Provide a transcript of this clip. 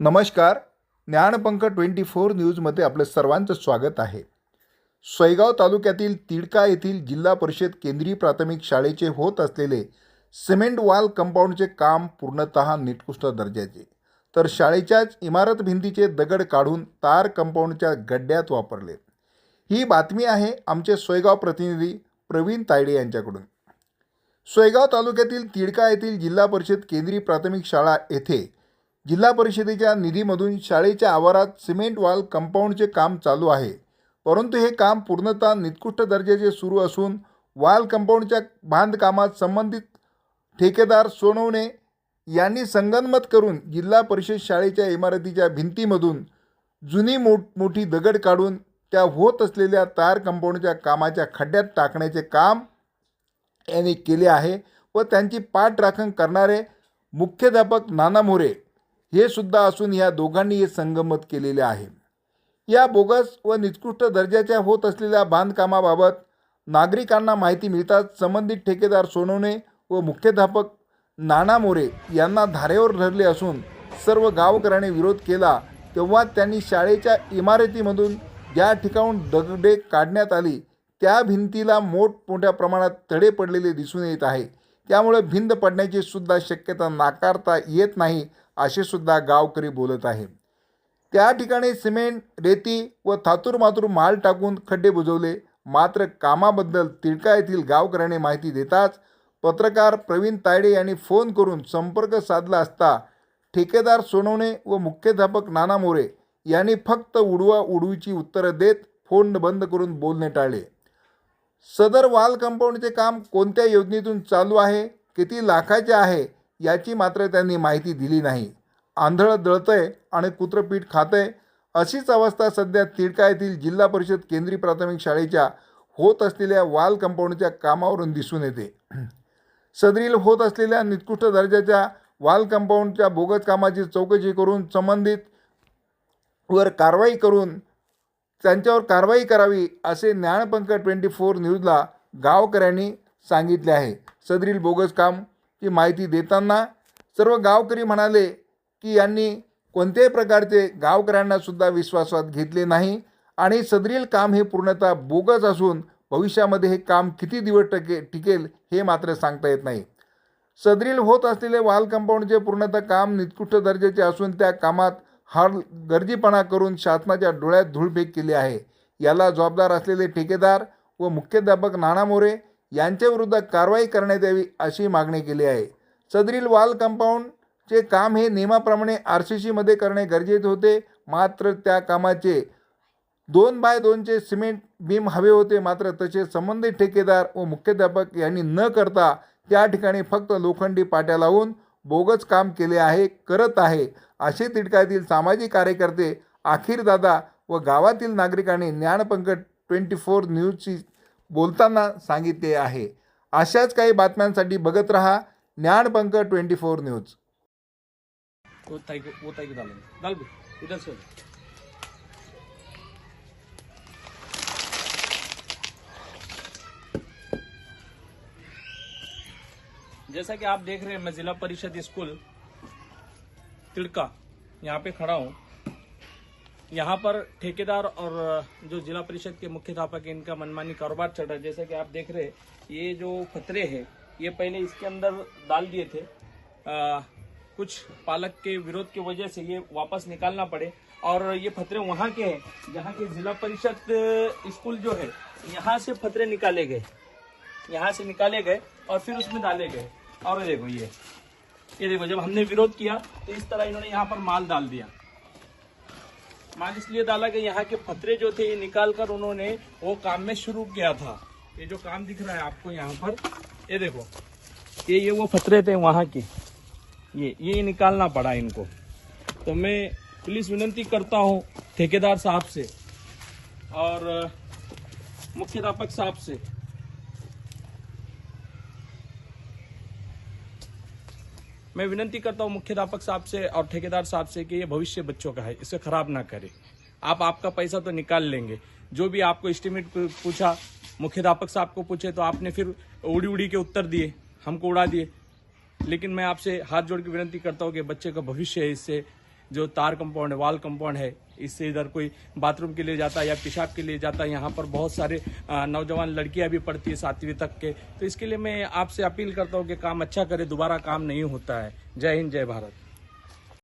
नमस्कार ज्ञानपंख twenty four न्यूजमध्ये आपलं सर्वांचं स्वागत आहे. सोयगाव तालुक्यातील तिडका येथील जिल्हा परिषद केंद्रीय प्राथमिक शाळेचे होत असलेले सिमेंट वॉल कंपाऊंडचे काम पूर्णतः निकृष्ट दर्जाचे. तर शाळेच्याच इमारत भिंतीचे दगड काढून तार कंपाऊंडच्या गड्ड्यात वापरले. ही बातमी आहे आमचे सोयगाव प्रतिनिधी प्रवीण तायडे यांच्याकडून. सोयगाव तालुक्यातील तिडका येथील जिल्हा परिषद केंद्रीय प्राथमिक शाळा येथे जिल्हा परिषदेच्या निधीमधून शाळेच्या आवारात सिमेंट वॉल कंपाऊंडचे काम चालू आहे. परंतु हे काम पूर्णतः निकृष्ट दर्जाचे सुरू असून वॉल कंपाऊंडच्या बांधकामात संबंधित ठेकेदार सोनवणे यांनी संगनमत करून जिल्हा परिषद शाळेच्या इमारतीच्या भिंतीमधून जुनी मोठ मोठी दगड काढून त्या होत असलेल्या तार कंपाऊंडच्या कामाच्या खड्ड्यात टाकण्याचे काम यांनी केले आहे व त्यांची पाठराखण करणारे मुख्याध्यापक नाना मोरे हे सुद्धा असून या दोघांनी हे संगमत केलेले आहे. या बोगस व निकृष्ट दर्जाच्या होत असलेल्या बांधकामाबाबत नागरिकांना माहिती मिळताच संबंधित ठेकेदार सोनवणे व मुख्याध्यापक नाना मोरे यांना धारेवर धरले असून सर्व गावकऱ्यांनी विरोध केला तेव्हा त्यांनी शाळेच्या इमारतीमधून ज्या ठिकाणून दगडे काढण्यात आली त्या भिंतीला मोठमोठ्या प्रमाणात तडे पडलेले दिसून येत आहे. त्यामुळे भिंत पडण्याची सुद्धा शक्यता नाकारता येत नाही असे सुद्धा गावकरी बोलत आहे त्या ठिकाणी सिमेंट रेती व थातूर मातूर माल टाकून खड्डे बुजवले. मात्र कामाबद्दल तिळका येथील गावकऱ्यांनी माहिती देताच पत्रकार प्रवीण तायडे यांनी फोन करून संपर्क साधला असता ठेकेदार सोनवणे व मुख्याध्यापक नाना मोरे यांनी फक्त उडवा उडवीची उत्तरं देत फोन बंद करून बोलणे टाळले. सदर वाल कंपाऊंडचे काम कोणत्या योजनेतून चालू आहे किती लाखाचे आहे याची मात्र त्यांनी माहिती दिली नाही. आंधळं दळतंय आणि कुत्रपीठ खातंय अशीच अवस्था सध्या तिडका येथील जिल्हा परिषद केंद्रीय प्राथमिक शाळेच्या होत असलेल्या वाल कंपाऊंडच्या कामावरून दिसून येते. सदरील होत असलेल्या निकृष्ट दर्जाच्या वाल कंपाऊंडच्या बोगस कामाची चौकशी करून संबंधित वर कारवाई करून त्यांच्यावर कारवाई करावी असे ज्ञानपंख ट्वेंटी फोर न्यूजला गावकऱ्यांनी सांगितले आहे. सदरील बोगस कामची माहिती देताना सर्व गावकरी म्हणाले की यांनी कोणत्याही प्रकारचे गावकऱ्यांनासुद्धा विश्वासात घेतले नाही आणि सदरील काम हे पूर्णतः बोगस असून भविष्यामध्ये हे काम किती दिवस टके टिकेल हे मात्र सांगता येत नाही. सदरील होत असलेले वाल कंपाऊंडचे पूर्णतः काम निकृष्ट दर्जाचे असून त्या कामात हार गर्दीपणा करून शासनाच्या डोळ्यात धूळफेक केली आहे. याला जबाबदार असलेले ठेकेदार व मुख्याध्यापक नाना मोरे यांच्याविरुद्ध कारवाई करण्यात यावी अशी मागणी केली आहे. सदरील वाल कंपाऊंडचे काम हे नियमाप्रमाणे आर सी सीमध्ये करणे गरजेचे होते. मात्र त्या कामाचे दोन बाय दोनचे सिमेंट बीम हवे होते. मात्र तसे संबंधित ठेकेदार व मुख्याध्यापक यांनी न करता त्या ठिकाणी फक्त लोखंडी पाट्या लावून बोगस काम केले आहे करत आहे. असे तिटकातील सामाजिक कार्यकर्ते अखिर दादा व गावातील नागरिकांनी ज्ञानपंक ट्वेंटी फोर न्यूजची बोलताना सांगितले आहे. अशाच काही बातम्यांसाठी बघत रहा ज्ञानपंक ट्वेंटी फोर न्यूज. जैसा कि आप देख रहे हैं मैं जिला परिषद स्कूल तिड़का यहाँ पे खड़ा हूँ। यहाँ पर ठेकेदार और जो जिला परिषद के मुख्याध्यापक हैं, इनका मनमानी कारोबार चल रहा है। जैसा कि आप देख रहे हैं ये जो पतरे हैं ये पहले इसके अंदर डाल दिए थे। आ, कुछ पालक के विरोध की वजह से ये वापस निकालना पड़े। और ये फतरे वहाँ के हैं जहाँ के जिला परिषद स्कूल जो है यहाँ से फतरे निकाले गए। यहाँ से निकाले गए और फिर उसमें डाले गए। और देखो ये। ये देखो, जब हमने विरोध किया तो इस तरह इन्होंने यहाँ पर माल डाल दिया। माल इसलिए डाला कि यहाँ के फतरे जो थे, ये निकाल कर उन्होंने, वो काम में शुरू किया था। ये जो काम दिख रहा है आपको यहाँ पर, ये देखो, ये ये वो फतरे थे वहाँ के। ये ये निकालना पड़ा इनको। तो मैं पुलिस विनंती करता हूँ, ठेकेदार साहब से और मुख्याध्यापक साहब से मैं विनती करता हूँ मुख्याध्यापक साहब से और ठेकेदार साहब से कि ये भविष्य बच्चों का है, इसे खराब ना करें। आप आपका पैसा तो निकाल लेंगे। जो भी आपको एस्टिमेट पूछा, मुख्याध्यापक साहब को पूछे तो आपने फिर उड़ी उड़ी के उत्तर दिए, हमको उड़ा दिए। लेकिन मैं आपसे हाथ जोड़ के विनती करता हूँ कि बच्चे का भविष्य है, इससे जो तार कंपाउंड है वाल कंपाउंड है, इससे इधर कोई बाथरूम के लिए जाता है या पेशाब के लिए जाता है, यहाँ पर बहुत सारे नौजवान लड़कियाँ भी पढ़ती है सातवीं तक के। तो इसके लिए मैं आपसे अपील करता हूँ कि काम अच्छा करे, दोबारा काम नहीं होता है। जय हिंद, जय भारत।